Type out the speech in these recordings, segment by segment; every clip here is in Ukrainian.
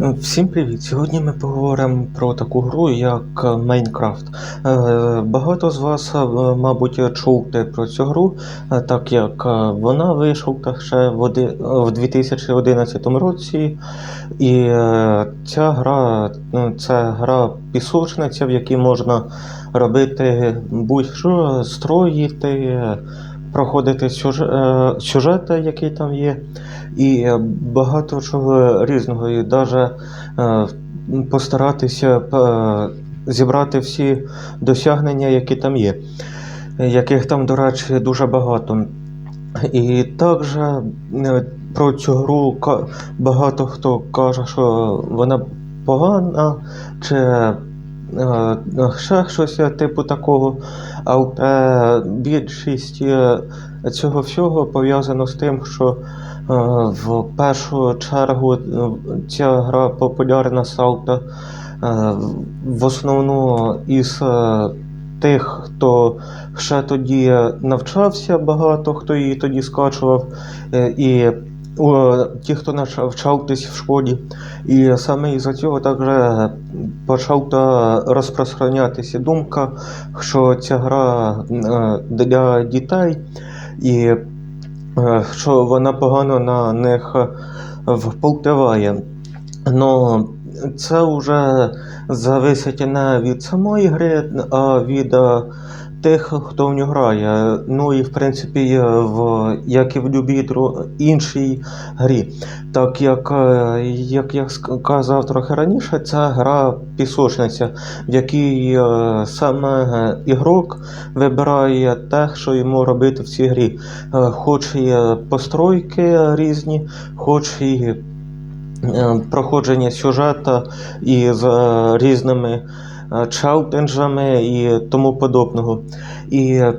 Всім привіт! Сьогодні ми поговоримо про таку гру, як е, Майнкрафт. Е, Багато з вас, е, мабуть, чули про цю гру, так як вона вийшла ще в 2011 році. І ця гра ну, це гра пісочниця, в якій можна робити будь-що, строїти, проходити сюжет, сюжети, які там є. І е, багато чого різного. І навіть е, постаратися е, зібрати всі досягнення, які там є, яких там, до речі, дуже багато. І також е, про цю гру багато хто каже, що вона погана, чи е, ще щось типу такого. Але більшість е, цього всього пов'язано з тим, що е, в першу чергу е, ця гра популярна стала е, в основному із е, тих, хто ще тоді навчався, багато хто її тоді скачував, е, і ті, хто навчався в школі. І саме із-за цього також почала розпространятися думка, що ця гра е, для дітей, і е, що вона погано на них впливає. Ну, це вже залежить не від самої гри, а від е, тих, хто в нього грає. Ну і в принципі, в, як і в дру- іншій грі. Так як, е, як я сказав трохи раніше, це гра пісочниця, в якій е, саме ігрок вибирає те, що йому робити в цій грі. Хоч і постройки різні, хоч і проходження сюжета із е, різними е, челенджами і тому подобного. І е,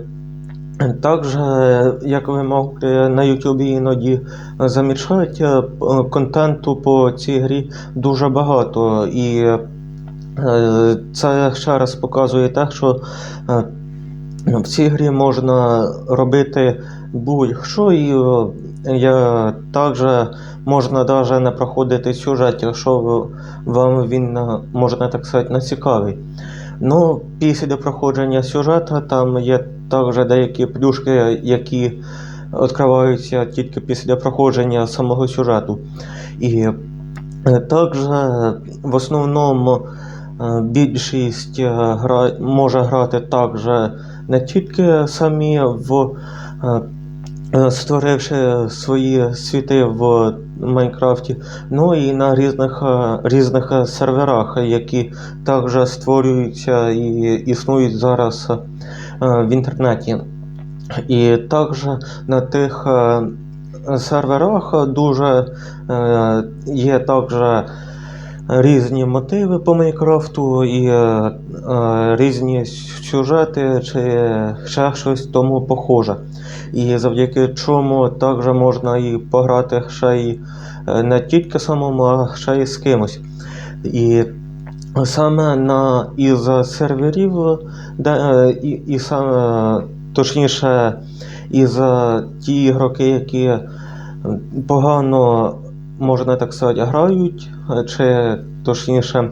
також, е, як ви могли на Ютубі іноді замічати, е, контенту по цій грі дуже багато. І е, це ще раз показує те, що е, в цій грі можна робити будь-що, і е, я також можна навіть не проходити сюжет, якщо вам він е, можна так сказати не цікавий. Ну, після проходження сюжету там є також деякі плюшки, які відкриваються тільки після проходження самого сюжету. І е, також в основному більшість гра... може грати також не тільки самі в е, е, створивши свої світи в Майнкрафті, ну і на різних, е, різних серверах, які також створюються і існують зараз в інтернеті. І також на тих серверах дуже є також різні мотиви по Майнкрафту і е, е, різні сюжети чи ще щось тому похоже. І завдяки чому також можна і пограти ще й е, не тільки самому, а ще й з кимось. І саме на із серверів, де, е, і, і саме точніше, із ті ігроки, які погано, можна так сказати, грають, е, чи точніше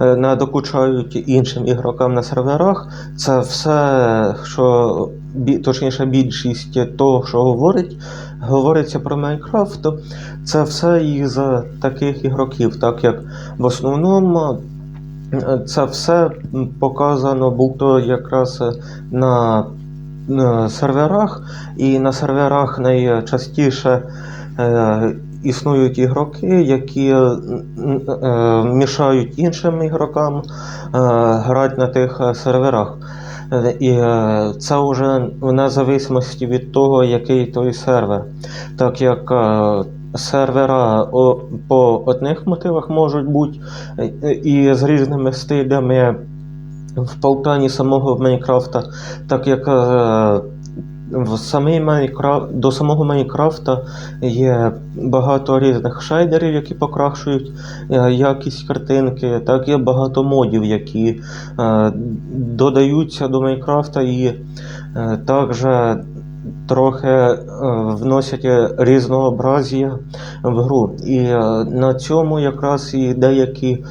е, не докучають іншим ігрокам на серверах, це все, що точніше більшість того, що говорить, говориться про Майнкрафт, це все із таких ігроків, так як в основному е, це все показано було якраз на, серверах, і на серверах найчастіше існують ігроки, які е, е, мішають іншим ігрокам е, грати на тих серверах. І це вже в незалежності від того, який той сервер. Так як сервера по одних мотивах можуть бути і з різними стилями в полтані самого Майнкрафта, так як в самий Майнкрафт, до самого Майнкрафта є багато різних шейдерів, які покращують е, якість картинки, так є багато модів, які е, додаються до Майнкрафта і е, також трохи вносять різнообразія в гру. І на цьому якраз і деякі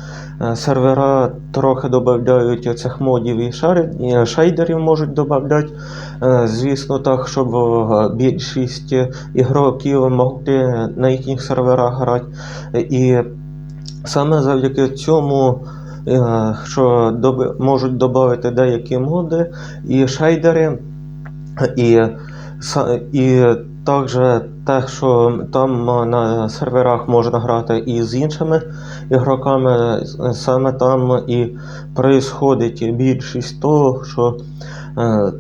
сервера трохи додають цих модів і шейдерів можуть додати. Е, Звісно, так, щоб е, більшість ігроків могли на їхніх серверах грати. І саме завдяки цьому, е, що можуть додати деякі моди і шейдери, і, і також те, що там на серверах можна грати і з іншими ігроками, саме там і происходить більшість того, що е,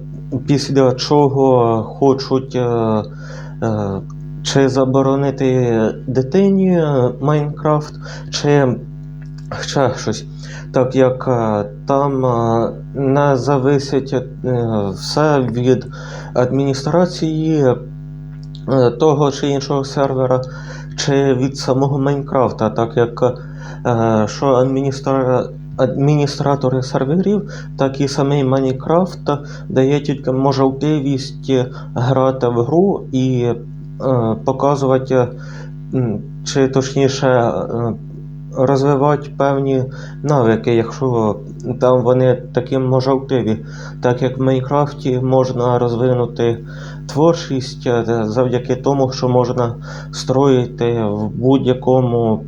після чого хочуть е, е, чи заборонити дитині Майнкрафт, чи ще щось. Так як там не зависить все від адміністрації того чи іншого сервера, чи від самого Майнкрафта, так як е, що адміністра... адміністратори серверів, так і самий Майнкрафт дає тільки можливість грати в гру і е, показувати, чи точніше. е, Розвивати певні навики, якщо там вони такі можливі, так як в Майнкрафті можна розвинути творчість е, завдяки тому, що можна строїти в будь-якому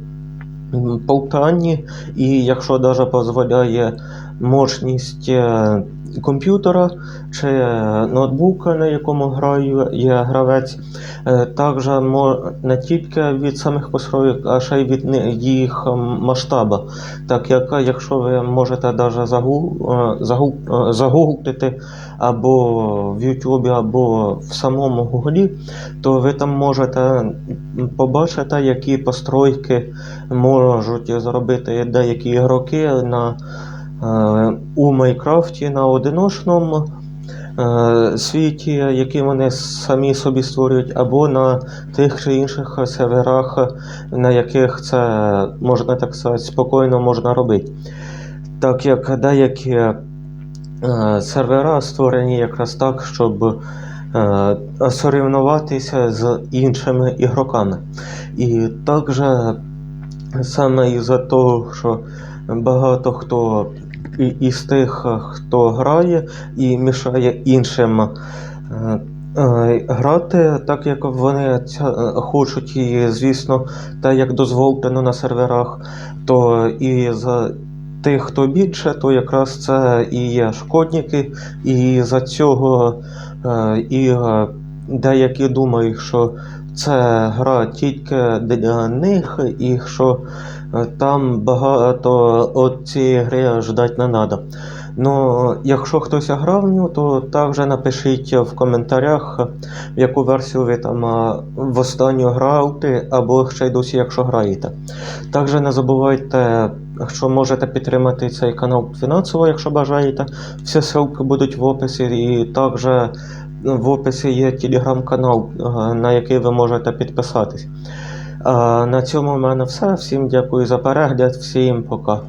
полтанні, і якщо навіть дозволяє мощність е, комп'ютера чи е, ноутбука, на якому граю є гравець, е, також не тільки від самих построїк, а ще й від їх м, масштабу. Так як е, якщо ви можете навіть загу, загу, загуглити або в Ютубі, або в самому Гуглі, то ви там можете побачити, які постройки можуть зробити деякі ігроки на, у Майнкрафті на одиночному е, світі, які вони самі собі створюють, або на тих чи інших серверах, на яких це можна так сказати, спокійно можна робити. Так як деякі е, сервера створені якраз так, щоб е, соревнуватися з іншими ігроками. І також саме із-за того, що багато хто із тих, хто грає і мішає іншим е, е, грати, так як вони е, хочуть, і, звісно, так як дозволено на серверах, то і за тих, хто більше, то якраз це і є шкодники, і за цього е, і е, деякі думають, що це гра тільки для них, і що е, там багато от цієї гри ждать не треба. Ну, якщо хтось грав в нього, то також напишіть в коментарях, в яку версію ви там в останню граєте, або ще й досі, якщо граєте. Також не забувайте, що можете підтримати цей канал фінансово, якщо бажаєте. Всі ссылки будуть в описі, і також в описі є телеграм-канал, е, на який ви можете підписатись. На цьому в мене все. Всім дякую за перегляд, всім пока.